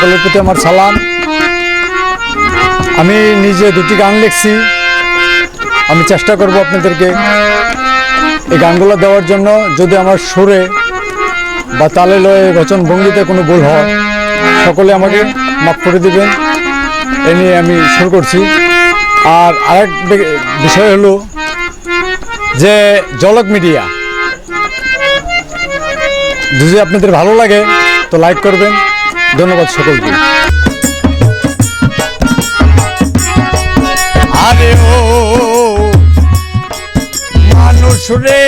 সকলের প্রতি আমার সালাম। আমি নিজে দুটি গান লিখছি। আমি চেষ্টা করব আপনাদেরকে এই গানগুলো দেওয়ার জন্য। যদি আমার সুরে বা তালে লয়ে রচন ভঙ্গিতে কোনো ভুল হয়, সকলে আমাকে মাফ করে দিবেন। এ নিয়ে আমি শুরু করছি। আর আরেক বিষয় হলো যে জলক মিডিয়া। যদি আপনাদের ভালো লাগে, তো লাইক করবেন। ধন্যবাদ সকলকে। আরে ও, মানুষ রে।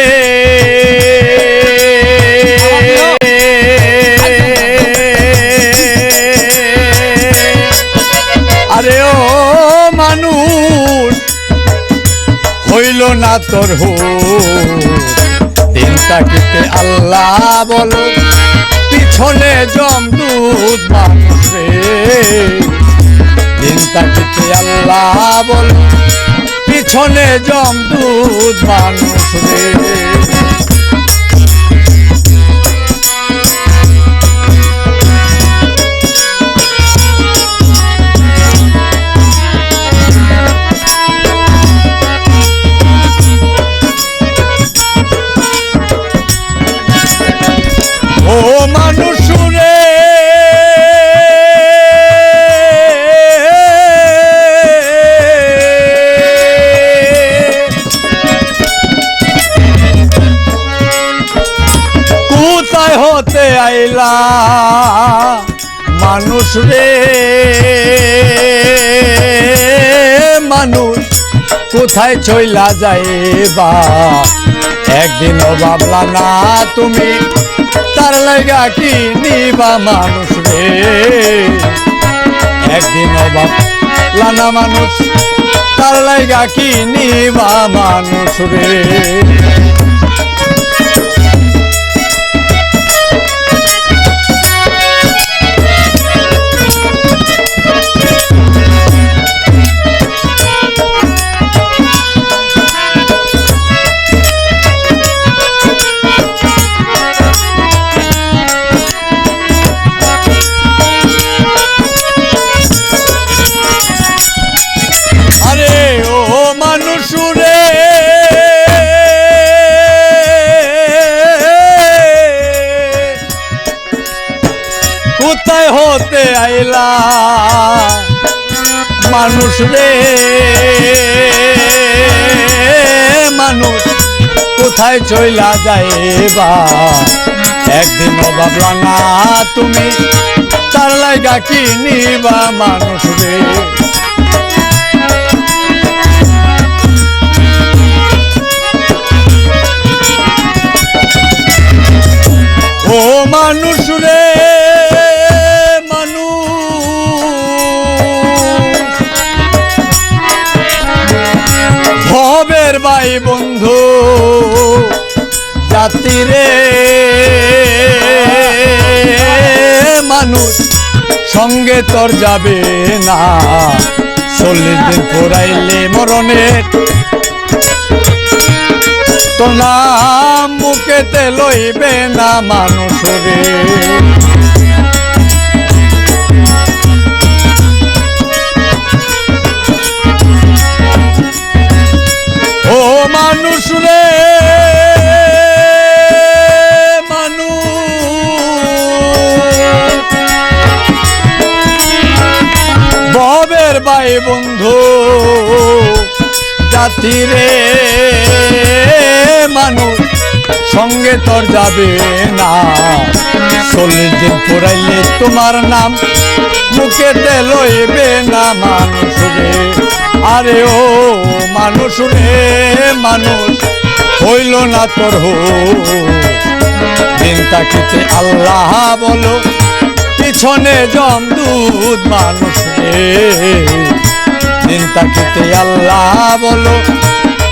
আরে ও, মানুষ, হইল না তোর হো দিন তাকিতে আল্লাহ বলো। জমদূত দুধ মানুষে চিন্তা কিছু আল্লাহ বলে পিছনে জমদূত মানুষ রে আইলা। মানুষ রে, মানুষ, কোথায় চইলা যাইবা? একদিনও ভাবলা না তুমি, তার লাগা কি নিবা মানুষ রে? একদিনও ভাবলা না মানুষ, তার লাগা কি নিবা মানুষ রে? কোথায় হতে আইলা। মানুষ রে, মানুষ, কোথায় চইলা যাইবা? একদিনও ভাবলা না তুমি, তার লাগা কি নিবা মানুষ রে? ও মানুষ রে জাতি মানুষ সঙ্গে তোর যাবে না। চল্লিশ দিন ফোরাইলে মরণের তো নাম মুখেতে লইবে না মানুষ রে। ভাই বন্ধু, জাতি রে মানুষ, সঙ্গে তোর যাবে না। চল্লিশ দিন পড়াইলে তোমার নাম মুখেতে লইবে না মানুষ রে। আরে ও মানুষ রে, মানুষ, হইল না তোর হো দিন তাকিতে আল্লাহ বলো পিছনে জমদূত মানুষ চিন্তা খেতে আল্লাহ বলো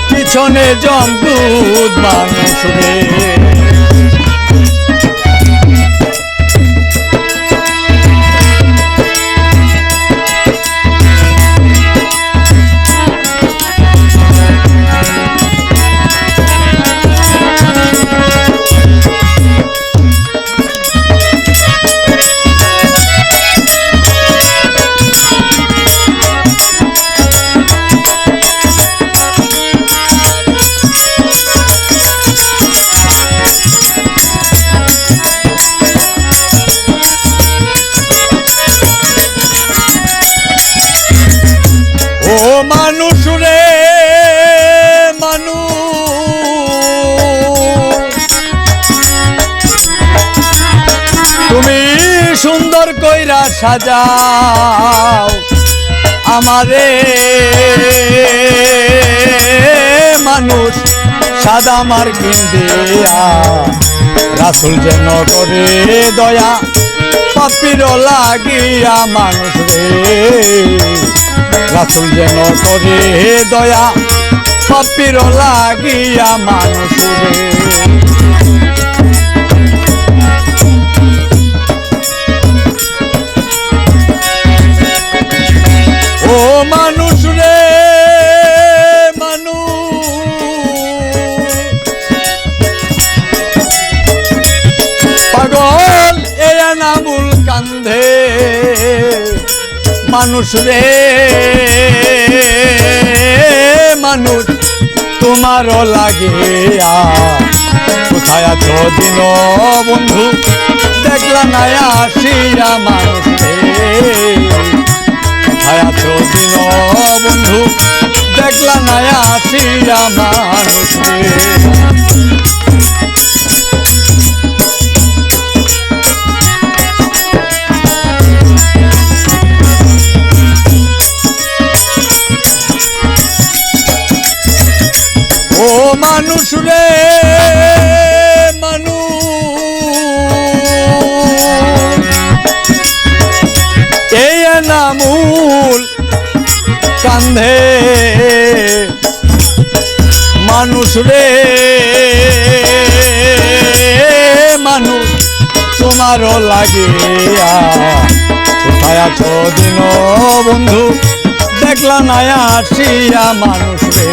পিছনে জমদূত মানুষ রে। সাজাও আমারে। মানুষ সাদা মার দিয়া, রাসুল যেন করে দয়া পাপির লাগিয়া মানুষ রে। রাসুল যেন করে দয়া পাপির লাগিয়া মানুষ রে। মানুষ রে মানুষ তোমার লাগে কোথায় আছো দিন বন্ধু? দেখলা না আসিয়া মানুষ রে। মানুষ রে, মানুষ। এই নামুল কান্ধে মানুষ রে, মানুষ, তোমারও লাগে কোথায় আছো দিন বন্ধু দেখলা না আসিয়া মানুষ রে।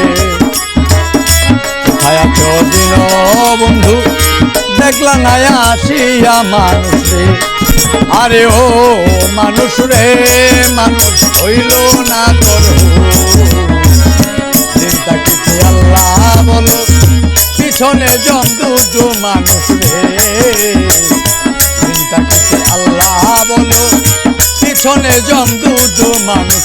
কোথায় আছো দিন বন্ধু? দেখলা না আসিয়া মানুষ রে। আরে ও মানুষ রে, মানুষ হইল না তোর চিন্তা কিছু আল্লাহ বলো, পিছনে জমদু মানুষ রে। চিন্তা কিছু আল্লাহ বলো, পিছনে জমদু মানুষ